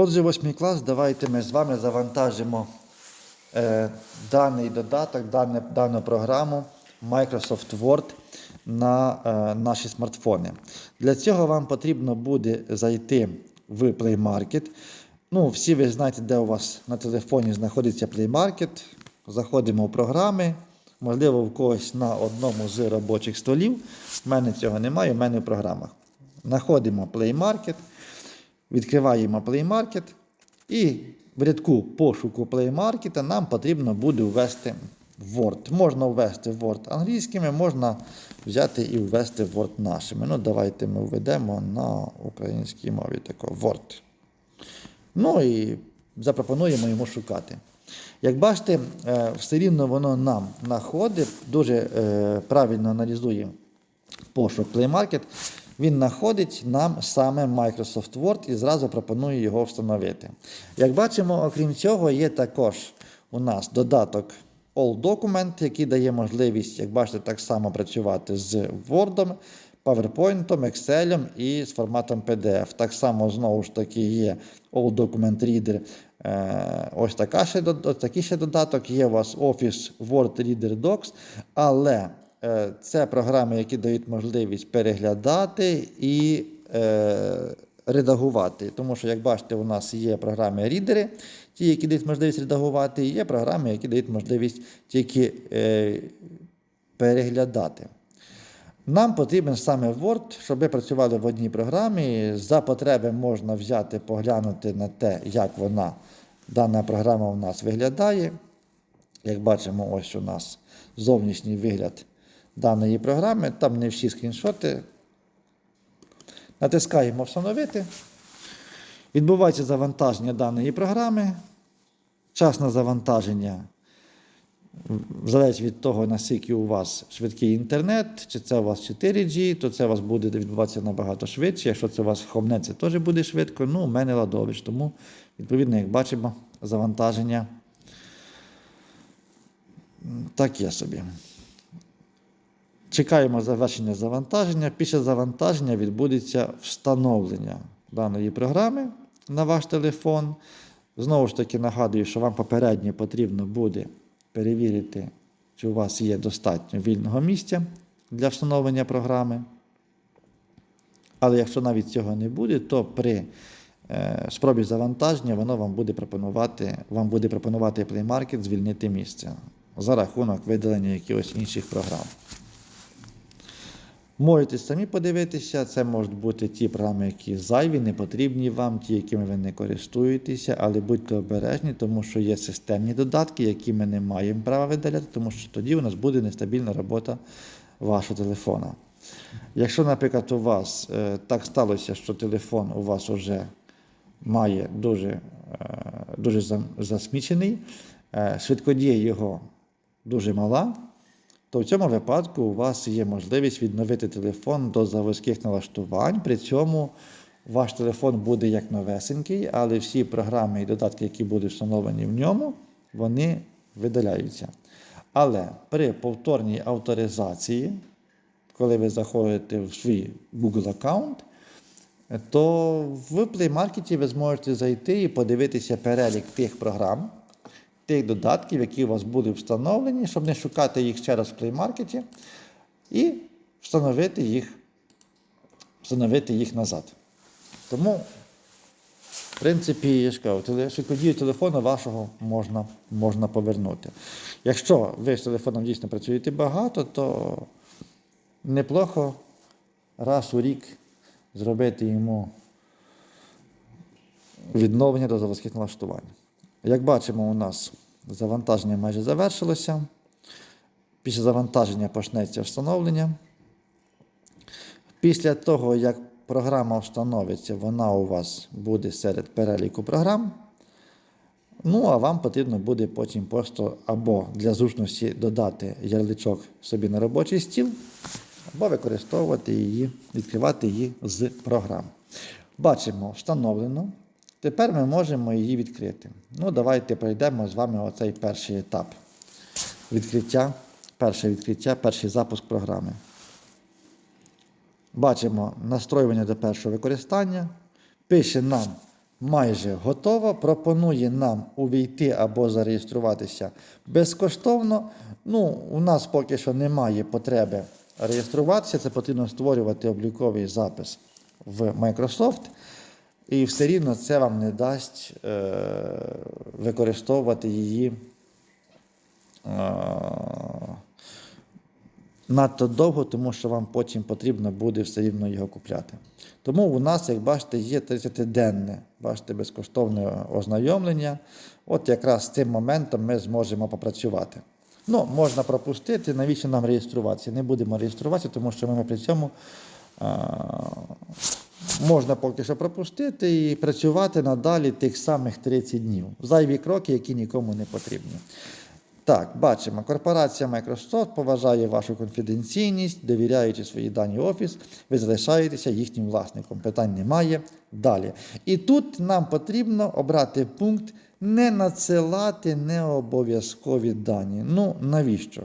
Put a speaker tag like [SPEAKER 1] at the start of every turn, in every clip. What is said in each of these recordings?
[SPEAKER 1] Отже, восьмий клас, давайте ми з вами завантажимо е, даний додаток, дане, дану програму Microsoft Word на е, наші смартфони. Для цього вам потрібно буде зайти в Play Market. Ну, всі ви знаєте, де у вас на телефоні знаходиться Play Market. Заходимо в програми. Можливо, в когось на одному з робочих столів. У мене цього немає, у мене в програмах. Знаходимо Play Market. Відкриваємо Play Market і в рядку пошуку Play Market нам потрібно буде ввести Word. Можна ввести Word англійськими, можна взяти і ввести Word нашими. Ну, давайте ми введемо на українській мові тако Word. Ну і запропонуємо йому шукати. Як бачите, е, все рівно воно нам знаходить, дуже е, правильно аналізує пошук Play Market, він знаходить нам саме Microsoft Word і зразу пропонує його встановити. Як бачимо, окрім цього, є також у нас додаток All Document, який дає можливість, як бачите, так само працювати з Word, PowerPoint, Excel і з форматом PDF. Так само, знову ж таки, є All Document Reader. Е, Ось така ще, ось такий ще додаток. Є у вас Office Word Reader Docs, але це програми, які дають можливість переглядати і е, редагувати. Тому що, як бачите, у нас є програми рідери, ті, які дають можливість редагувати, і є програми, які дають можливість тільки е, переглядати. Нам потрібен саме Word, щоб ви працювали в одній програмі. За потреби можна взяти, поглянути на те, як вона, дана програма у нас виглядає. Як бачимо, ось у нас зовнішній вигляд даної програми. Там не всі скріншоти. Натискаємо Встановити. Відбувається завантаження даної програми. Час на завантаження залежить від того, наскільки у вас швидкий інтернет, чи це у вас 4G, то це у вас буде відбуватися набагато швидше. Якщо це у вас хомне, це теж буде швидко. Ну, у мене ладович. Тому, відповідно, як бачимо, завантаження таке собі. Чекаємо завершення завантаження. Після завантаження відбудеться встановлення даної програми на ваш телефон. Знову ж таки нагадую, що вам попередньо потрібно буде перевірити, чи у вас є достатньо вільного місця для встановлення програми. Але якщо навіть цього не буде, то при е, спробі завантаження воно вам буде пропонувати, вам буде пропонувати Play Market звільнити місце за рахунок видалення якихось інших програм. Можете самі подивитися, це можуть бути ті програми, які зайві, не потрібні вам, ті, якими ви не користуєтеся, але будьте обережні, тому що є системні додатки, які ми не маємо права видаляти, тому що тоді у нас буде нестабільна робота вашого телефона. Якщо, наприклад, у вас е, так сталося, що телефон у вас вже має дуже, е, дуже засмічений, е, швидкодія його дуже мала, то в цьому випадку у вас є можливість відновити телефон до заводських налаштувань. При цьому ваш телефон буде як новесенький, але всі програми і додатки, які будуть встановлені в ньому, вони видаляються. Але при повторній авторизації, коли ви заходите в свій Google аккаунт, то в Play Market ви зможете зайти і подивитися перелік тих програм, тих додатків, які у вас були встановлені, щоб не шукати їх ще раз в Market, і встановити їх, встановити їх назад. Тому, в принципі, я ж кажу, швидкодію телефону вашого можна, можна повернути. Якщо ви з телефоном дійсно працюєте багато, то неплохо раз у рік зробити йому відновлення до заводських налаштувань. Як бачимо, у нас завантаження майже завершилося. Після завантаження почнеться встановлення. Після того, як програма встановиться, вона у вас буде серед переліку програм. Ну, а вам потрібно буде потім просто або для зручності додати ярличок собі на робочий стіл, або використовувати її, відкривати її з програм. Бачимо, встановлено. Тепер ми можемо її відкрити. Ну, давайте пройдемо з вами оцей перший етап відкриття, перше відкриття, перший запуск програми. Бачимо настроювання до першого використання. Пише нам майже готова. Пропонує нам увійти або зареєструватися безкоштовно. Ну, у нас поки що немає потреби реєструватися. Це потрібно створювати обліковий запис в Microsoft. І все рівно це вам не дасть е, використовувати її е, надто довго, тому що вам потім потрібно буде все рівно його купляти. Тому у нас, як бачите, є 30-денне, бачите, безкоштовне ознайомлення. От якраз з цим моментом ми зможемо попрацювати. Ну, можна пропустити, навіщо нам реєструватися? Не будемо реєструватися, тому що ми при цьому а, можна поки що пропустити і працювати надалі тих самих 30 днів. Зайві кроки, які нікому не потрібні. Так, бачимо, корпорація Microsoft поважає вашу конфіденційність, довіряючи свої дані офіс, ви залишаєтеся їхнім власником. Питань немає. Далі. І тут нам потрібно обрати пункт не надсилати необов'язкові дані. Ну, навіщо?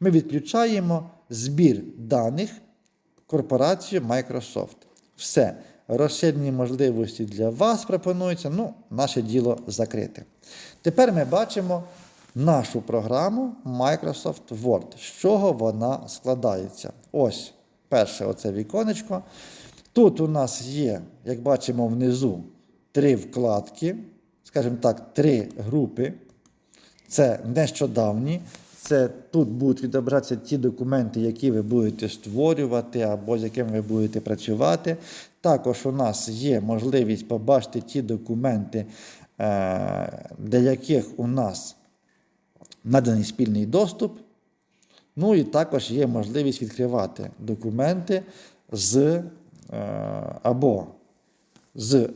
[SPEAKER 1] Ми відключаємо збір даних корпорації Microsoft. Все. Розширені можливості для вас пропонуються. Ну, наше діло закрите. Тепер ми бачимо нашу програму Microsoft Word. З чого вона складається? Ось перше оце віконечко. Тут у нас є, як бачимо внизу, три вкладки, скажімо так, три групи. Це нещодавні. Це тут будуть відображатися ті документи, які ви будете створювати або з якими ви будете працювати. Також у нас є можливість побачити ті документи, е, для яких у нас наданий спільний доступ. Ну і також є можливість відкривати документи з е, або з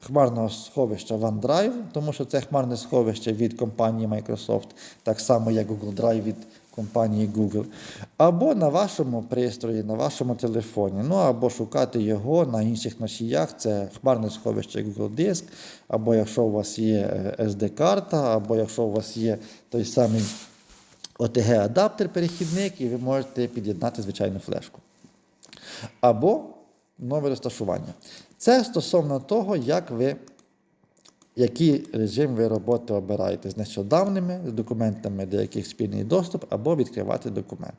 [SPEAKER 1] хмарного сховища OneDrive, тому що це хмарне сховище від компанії Microsoft, так само як Google Drive від компанії Google, або на вашому пристрої, на вашому телефоні, ну або шукати його на інших носіях. Це хмарне сховище Google Диск, або якщо у вас є е, SD-карта, або якщо у вас є той самий OTG-адаптер, перехідник, і ви можете під'єднати звичайну флешку. Або нове розташування. Це стосовно того, як ви, який режим ви роботи обираєте з нещодавними з документами, до яких спільний доступ, або відкривати документ.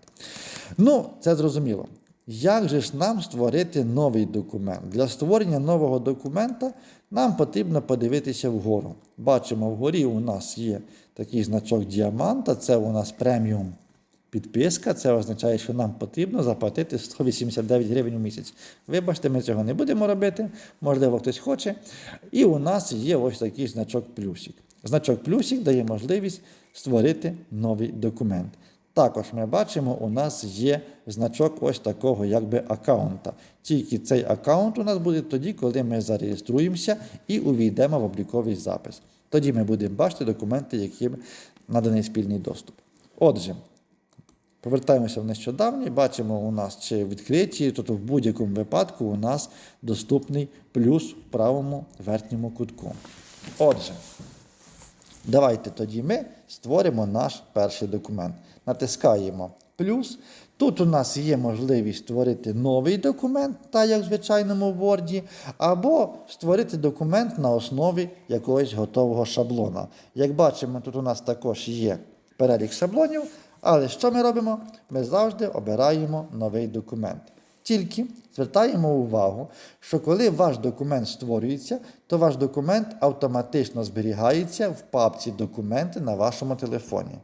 [SPEAKER 1] Ну, це зрозуміло. Як же ж нам створити новий документ? Для створення нового документа нам потрібно подивитися вгору. Бачимо, вгорі у нас є такий значок діаманта, це у нас преміум підписка. Це означає, що нам потрібно заплатити 189 гривень у місяць. Вибачте, ми цього не будемо робити, можливо, хтось хоче. І у нас є ось такий значок плюсик. Значок плюсик дає можливість створити новий документ. Також ми бачимо, у нас є значок ось такого якби аккаунта. Тільки цей аккаунт у нас буде тоді, коли ми зареєструємося і увійдемо в обліковий запис. Тоді ми будемо бачити документи, яким наданий спільний доступ. Отже, повертаємося в нещодавнє, бачимо, у нас чи відкриті, тобто в будь-якому випадку у нас доступний плюс в правому верхньому кутку. Отже. Давайте тоді ми створимо наш перший документ. Натискаємо плюс. Тут у нас є можливість створити новий документ, так як в звичайному Word, або створити документ на основі якогось готового шаблона. Як бачимо, тут у нас також є перелік шаблонів, але що ми робимо? Ми завжди обираємо новий документ. Тільки звертаємо увагу, що коли ваш документ створюється, то ваш документ автоматично зберігається в папці Документи на вашому телефоні.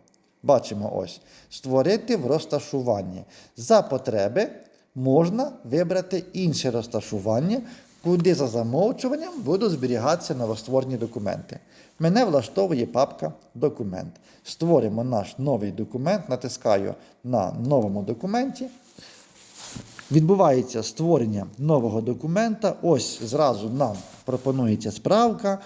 [SPEAKER 1] Бачимо ось. Створити в розташуванні. За потреби можна вибрати інше розташування, куди за замовчуванням будуть зберігатися новостворені документи. Мене влаштовує папка Документ. Створимо наш новий документ, натискаю на новому документі. Відбувається створення нового документа. Ось зразу нам пропонується справка.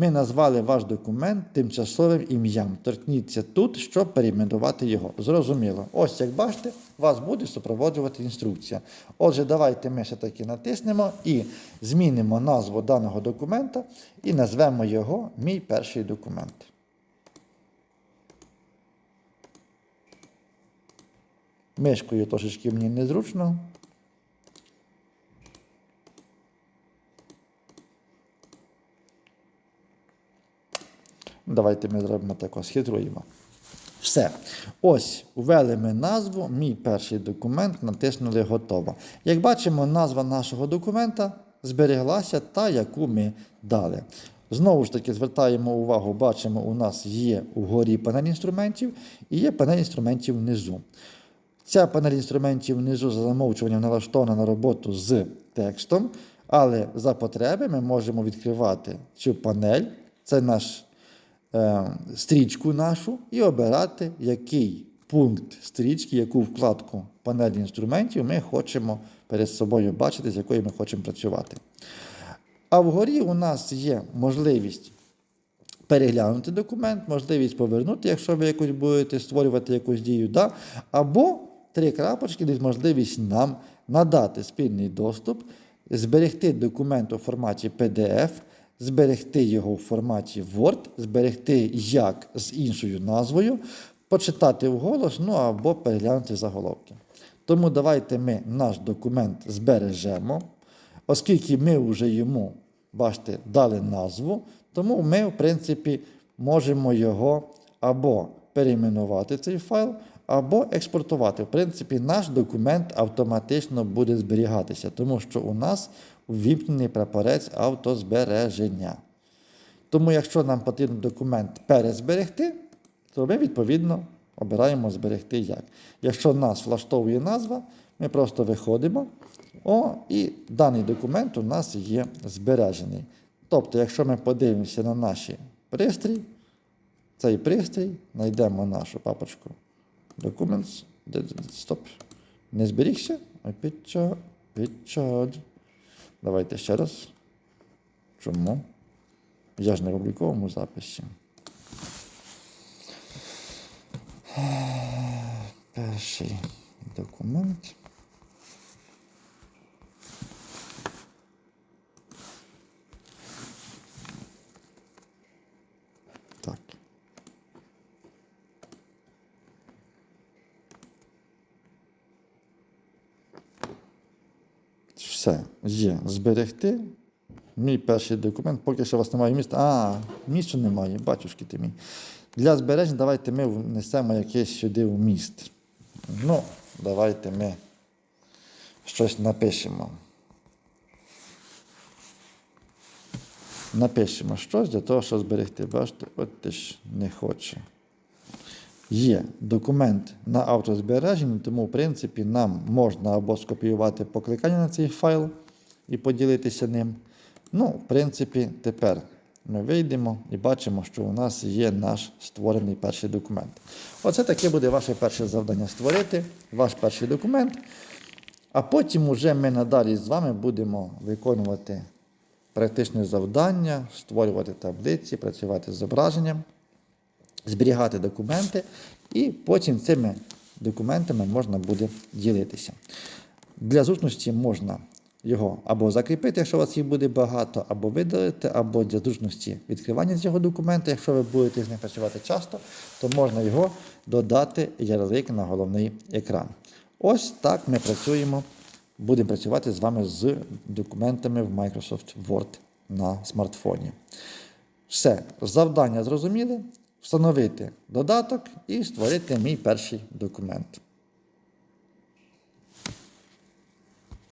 [SPEAKER 1] Ми назвали ваш документ тимчасовим ім'ям. Торкніться тут, щоб перейменувати його. Зрозуміло. Ось як бачите, вас буде супроводжувати інструкція. Отже, давайте ми все-таки натиснемо і змінимо назву даного документа і назвемо його Мій перший документ. Мишкою трошечки мені незручно. Давайте ми зробимо тако, схитруємо. Все. Ось ввели ми назву, мій перший документ, натиснули готово. Як бачимо, назва нашого документа збереглася та, яку ми дали. Знову ж таки, звертаємо увагу, бачимо, у нас є угорі панель інструментів і є панель інструментів внизу. Ця панель інструментів внизу за замовчуванням налаштована на роботу з текстом, але за потреби ми можемо відкривати цю панель, це наш стрічку нашу, і обирати, який пункт стрічки, яку вкладку панелі інструментів ми хочемо перед собою бачити, з якою ми хочемо працювати. А вгорі у нас є можливість переглянути документ, можливість повернути, якщо ви якось будете створювати якусь дію, да? або три крапочки, десь можливість нам надати спільний доступ, зберегти документ у форматі PDF, зберегти його в форматі Word, зберегти як з іншою назвою, почитати вголос, ну або переглянути заголовки. Тому давайте ми наш документ збережемо, оскільки ми вже йому, бачите, дали назву, тому ми, в принципі, можемо його або перейменувати цей файл, або експортувати. В принципі, наш документ автоматично буде зберігатися, тому що у нас увімкнений прапорець автозбереження. Тому, якщо нам потрібен документ перезберегти, то ми відповідно обираємо зберегти як. Якщо нас влаштовує назва, ми просто виходимо. О, і даний документ у нас є збережений. Тобто, якщо ми подивимося на наші пристрій, цей пристрій, знайдемо нашу папочку де- Стоп. Не зберігся? Picture, picture. Давайте ще раз. Чому? Я ж не в записі. Перший документ. Так. Все, є. Зберегти. Мій перший документ, поки що у вас немає міста. А, місця немає, батюшки ти мій. Для збереження давайте ми внесемо якесь сюди в міст. Ну, давайте ми щось напишемо. Напишемо щось для того, щоб зберегти. Бачите, от ти ж не хоче. Є документ на автозбереженні, тому, в принципі, нам можна або скопіювати покликання на цей файл і поділитися ним. Ну, в принципі, тепер ми вийдемо і бачимо, що у нас є наш створений перший документ. Оце таке буде ваше перше завдання створити ваш перший документ. А потім уже ми надалі з вами будемо виконувати практичне завдання, створювати таблиці, працювати з зображенням зберігати документи, і потім цими документами можна буде ділитися. Для зручності можна його або закріпити, якщо у вас їх буде багато, або видалити, або для зручності відкривання цього документа, якщо ви будете з ним працювати часто, то можна його додати ярлик на головний екран. Ось так ми працюємо, будемо працювати з вами з документами в Microsoft Word на смартфоні. Все, завдання зрозуміли. Встановити додаток і створити мій перший документ.